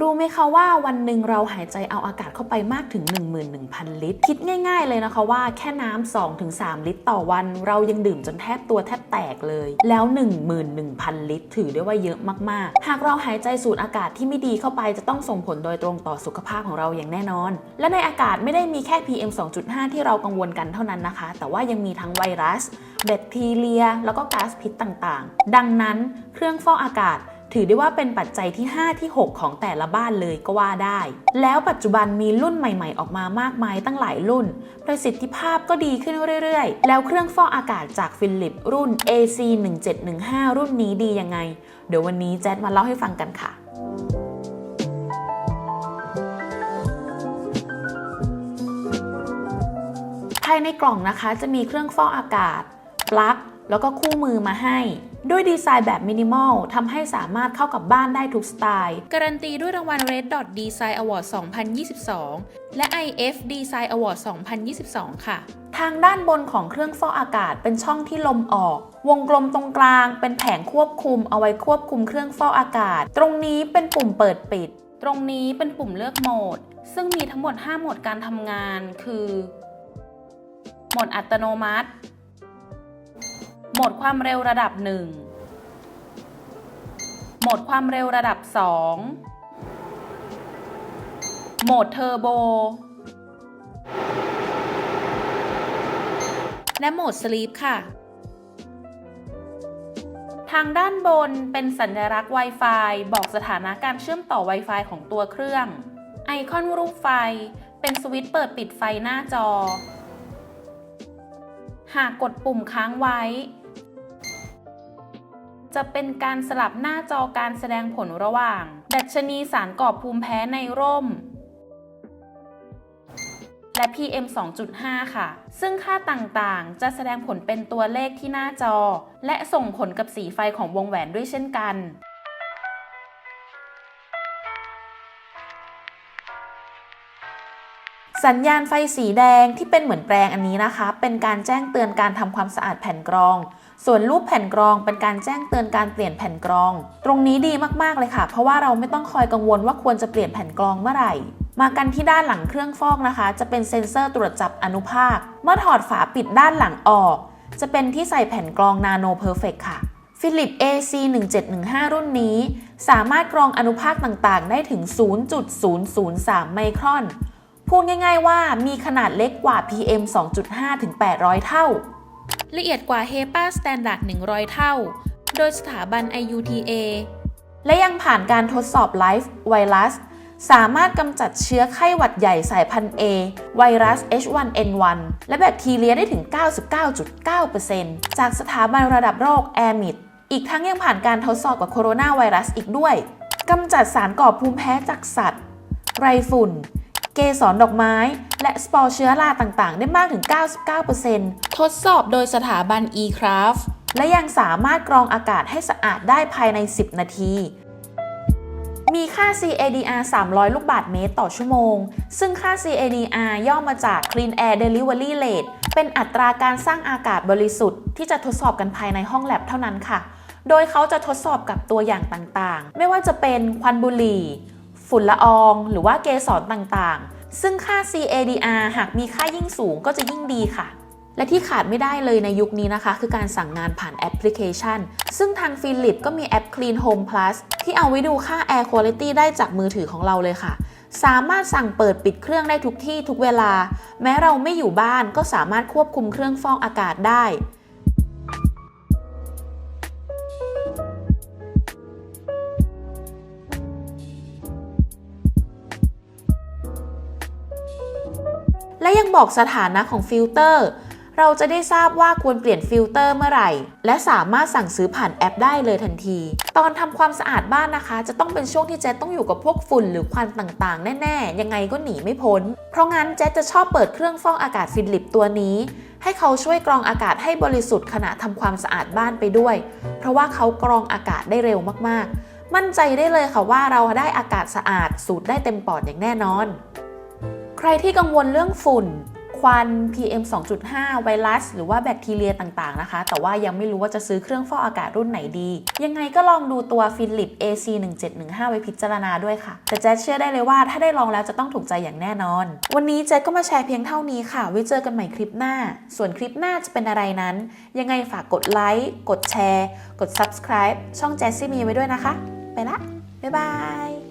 รู้ไหมคะว่าวันหนึ่งเราหายใจเอาอากาศเข้าไปมากถึง 11,000 ลิตร คิดง่าย ๆ เลยนะคะว่าแค่น้ำ2-3 ลิตรต่อวัน เรายังดื่มจนแทบตัวแทบแตกเลย แล้ว 11,000 ลิตร ถือได้ว่าเยอะมากๆ หากเราหายใจสูดอากาศที่ไม่ดีเข้าไปจะต้องส่งผลโดยตรงต่อสุขภาพของเราอย่างแน่นอน และในอากาศไม่ได้มีแค่ PM 2.5 ที่เรากังวลกันเท่านั้นนะคะ แต่ว่ายังมีทั้งไวรัส แบคทีเรีย แล้วก็ก๊าซพิษต่างๆ ดังนั้นเครื่องฟอกอากาศ ถือได้ว่าเป็นปัจจัยที่ 5 ที่ 6 ของแต่ละบ้านเลยก็ว่าได้ แล้วปัจจุบันมีรุ่นใหม่ๆ ออกมามากมายตั้งหลายรุ่น ประสิทธิภาพก็ดีขึ้นเรื่อยๆ แล้วเครื่องฟอกอากาศจากฟิลิปรุ่น AC 1715รุ่นนี้ดียังไง เดี๋ยววันนี้แจ๊ดมาเล่าให้ฟังกันค่ะภายในกล่องนะคะจะมีเครื่องฟอกอากาศ ปลั๊ก แล้วก็คู่มือมาให้ ด้วยดีไซน์แบบมินิมอลทำให้สามารถเข้ากับบ้านได้ทุกสไตล์ การันตีด้วยรางวัล Red Dot Design Award 2022 และ IF Design Award 2022 ค่ะ ทางด้านบนของเครื่องฟอกอากาศเป็นช่องที่ลมออก วงกลมตรงกลางเป็นแผงควบคุม เอาไว้ควบคุมเครื่องฟอกอากาศ ตรงนี้เป็นปุ่มเปิดปิด ตรงนี้เป็นปุ่มเลือกโหมด ซึ่งมีทั้งหมด 5 โหมดการทำงาน คือ โหมดอัตโนมัติโหมดความเร็วระดับ1โหมดความเร็วระดับ 2 โหมดเทอร์โบ และโหมดสลีปค่ะ ทางด้านบนเป็นสัญลักษณ์ Wi-Fi บอกสถานะการเชื่อมต่อ Wi-Fi ของตัวเครื่อง ไอคอนรูปไฟเป็นสวิตช์เปิดปิดไฟหน้าจอ หากกดปุ่มค้างไว้ จะเป็นการสลับหน้าจอการแสดงผลระหว่าง ดัชนีสารก่อภูมิแพ้ในร่ม และ PM 2.5 ค่ะ ซึ่งค่าต่างๆ จะแสดงผลเป็นตัวเลขที่หน้าจอ และส่งผลกับสีไฟของวงแหวนด้วยเช่นกันสัญญาณไฟสีแดงที่เป็นเหมือนแปลงอันนี้นะคะ เป็นการแจ้งเตือนการทำความสะอาดแผ่นกรอง ส่วนรูปแผ่นกรองเป็นการแจ้งเตือนการเปลี่ยนแผ่นกรอง ตรงนี้ดีมากๆเลยค่ะ เพราะว่าเราไม่ต้องคอยกังวลว่าควรจะเปลี่ยนแผ่นกรองเมื่อไหร่มากันที่ด้านหลังเครื่องฟอกนะคะ จะเป็นเซ็นเซอร์ตรวจจับอนุภาค เมื่อถอดฝาปิดด้านหลังออก จะเป็นที่ใส่แผ่นกรอง Nano Perfect ค่ะฟิลิป AC 1715รุ่นนี้ สามารถกรองอนุภาคต่างๆ ได้ถึง 0.003 ไมครอน พูดง่ายๆว่ามีขนาดเล็กกว่า PM 2.5 ถึง 800 เท่า ละเอียดกว่า HEPA Standard 100 เท่า โดยสถาบัน IUTA และยังผ่านการทดสอบไลฟ์ไวรัส สามารถกำจัดเชื้อไข้หวัดใหญ่สายพันธุ์ A ไวรัส H1N1 และแบคทีเรียได้ถึง 99.9%จากสถาบันระดับโรค AMIT อีกทั้งยังผ่านการทดสอบกับโคโรนาไวรัสอีกด้วย กำจัดสารก่อภูมิแพ้จากสัตว์ ไรฝุ่น เกสรดอกไม้ และสปอร์เชื้อราต่างๆ ได้มากถึง 99%ทดสอบโดยสถาบัน eCraft และยังสามารถกรองอากาศให้สะอาดได้ภายใน 10 นาที มีค่า CADR 300 ลูกบาศก์เมตรต่อชั่วโมง ซึ่งค่า CADR ย่อมาจาก Clean Air Delivery Rate เป็นอัตราการสร้างอากาศบริสุทธิ์ที่จะทดสอบกันภายในห้องแลบเท่านั้นค่ะ โดยเขาจะทดสอบกับตัวอย่างต่างๆ ไม่ว่าจะเป็นควันบุหรี่ ฝุ่นละออง หรือว่าเกสรต่างๆ ซึ่งค่า CADR หากมีค่ายิ่งสูงก็จะยิ่งดีค่ะ และที่ขาดไม่ได้เลยในยุคนี้นะคะ คือการสั่งงานผ่านแอปพลิเคชัน ซึ่งทาง Philip ก็มีแอป Clean Home Plus ที่เอาไว้ดูค่า Air Quality ได้จากมือถือของเราเลยค่ะ สามารถสั่งเปิดปิดเครื่องได้ทุกที่ทุกเวลา แม้เราไม่อยู่บ้านก็สามารถควบคุมเครื่องฟอกอากาศได้ และยังบอกสถานะของฟิลเตอร์ เราจะได้ทราบว่าควรเปลี่ยนฟิลเตอร์เมื่อไหร่ และสามารถสั่งซื้อผ่านแอปได้เลยทันที ตอนทำความสะอาดบ้านนะคะ จะต้องเป็นช่วงที่เจ๊ต้องอยู่กับพวกฝุ่นหรือควันต่างๆ แน่ๆ ยังไงก็หนีไม่พ้น เพราะงั้นเจ๊จะชอบเปิดเครื่องฟอกอากาศฟิลิปตัวนี้ให้เขาช่วยกรองอากาศให้บริสุทธิ์ขณะทำความสะอาดบ้านไปด้วย เพราะว่าเขากรองอากาศได้เร็วมากๆ มั่นใจได้เลยค่ะว่าเราได้อากาศสะอาดสูดได้เต็มปอดอย่างแน่นอน ใครที่กังวลเรื่องฝุ่น ควัน PM 2.5 ไวรัส หรือว่าแบคทีเรียต่างๆนะคะ แต่ว่ายังไม่รู้ว่าจะซื้อเครื่องฟอกอากาศรุ่นไหนดี ยังไงก็ลองดูตัว p h i l i p AC 1715ไว้พิจารณาด้วยค่ะ แต่แจ๊เชื่อได้เลยว่าถ้าได้ลองแล้วจะต้องถูกใจอย่างแน่นอน วันนี้แจ๊ก็มาแชร์เพียงเท่านี้ค่ะ ไว้เจอกันใหม่คลิปหน้า ส่วนคลิปหน้าจะเป็นอะไรนั้น ยังไงฝากกดไลค์ กดแชร์ กด subscribe ช่องแจ๊ซี่มีไว้ด้วยนะคะ ไปละ บ๊ายบาย